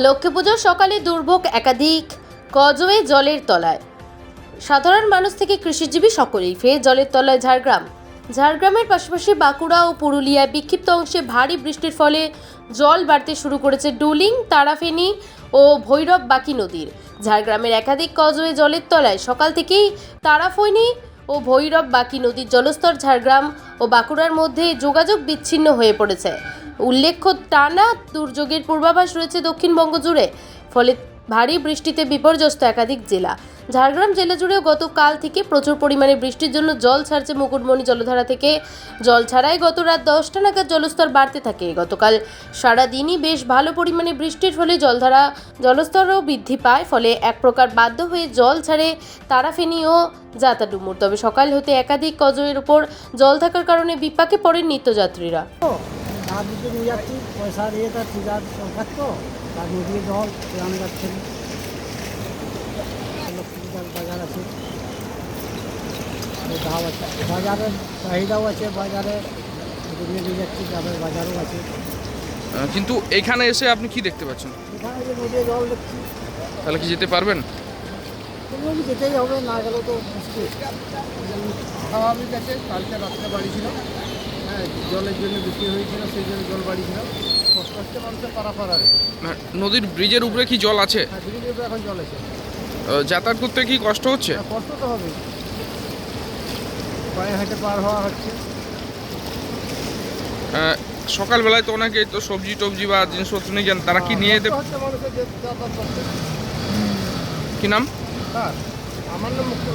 লক্ষ্মী পুজোর সকালে দুর্ভোগ একাধিক কজওয়ে জলের তলায়। সাধারণ মানুষ থেকে কৃষিজীবী সকলেই ফের জলের তলায় ঝাড়গ্রাম। ঝাড়গ্রামের পাশাপাশি বাঁকুড়া ও পুরুলিয়ায় বিক্ষিপ্ত অংশে ভারী বৃষ্টির ফলে জল বাড়তে শুরু করেছে ডুলিং, তারাফেনী ও ভৈরব বাকি নদীর। ঝাড়গ্রামের একাধিক কজওয়ে জলের তলায় সকাল থেকেই তারাফৈনী ও ভৈরব বাকি নদীর জলস্তর ঝাড়গ্রাম ও বাঁকুড়ার মধ্যে যোগাযোগ বিচ্ছিন্ন হয়ে পড়েছে। উল্লেখ্য, টানা দুর্যোগের পূর্বাভাস রয়েছে দক্ষিণবঙ্গ জুড়ে, ফলে ভারী বৃষ্টিতে বিপর্যস্ত একাধিক জেলা। ঝাড়গ্রাম জেলা জুড়েও গতকাল থেকে প্রচুর পরিমাণে বৃষ্টির জন্য জল ছাড়ছে মুকুটমণি জলধারা থেকে। জল ছাড়াই গত রাত দশটা নাগাদ জলস্তর বাড়তে থাকে। গতকাল সারাদিনই বেশ ভালো পরিমাণে বৃষ্টির ফলে জলধারা, জলস্তরও বৃদ্ধি পায়, ফলে এক প্রকার বাধ্য হয়ে জল ছাড়ে তারাফেনী ও যাতাডুমুর তবে সকাল হতে একাধিক কজয়ের উপর জল থাকার কারণে বিপাকে পড়েন নিত্যযাত্রীরা। তার দিকে নিয়ে যাচ্ছি পয়সা দিয়ে তার ঠিকার দরকার তো তার নদীর জল আনে যাচ্ছে। বাজার আছে। এই দাম আছে বাজারের চাহিদাও আছে বাজারে। নিয়ে যাচ্ছি গ্রামের বাজারও আছে। কিন্তু এখানে এসে আপনি কি দেখতে পাচ্ছেন? এখানে যে নদীর জল দেখছি। তাহলে কি যেতে পারবেন? যেতেই হবে না গেলেও তো মুশকিল। স্বাভাবিক আছে কালকে রাত্রে বাড়ি ছিল হ্যাঁ জলের জন্য বৃষ্টি হয়েছিল সেই জন্য জল বাড়ি ছিল কষ্ট হচ্ছে মানুষের পারাপার আর নদীর ব্রিজের উপরে কি জল আছে? হ্যাঁ ধীরে ধীরে এখন জল আছে। যাতায়াত করতে কি কষ্ট হচ্ছে? হ্যাঁ, কষ্ট তো হবে পায়ে হাঁটে পার হওয়া হচ্ছে। সকালবেলায় তো অনেকে তো সবজি টবজি বা জিনিসপত্র নিয়ে যান তারা কি নিয়ে যেতে কি নাম? হ্যাঁ আমার নাম মুক্তি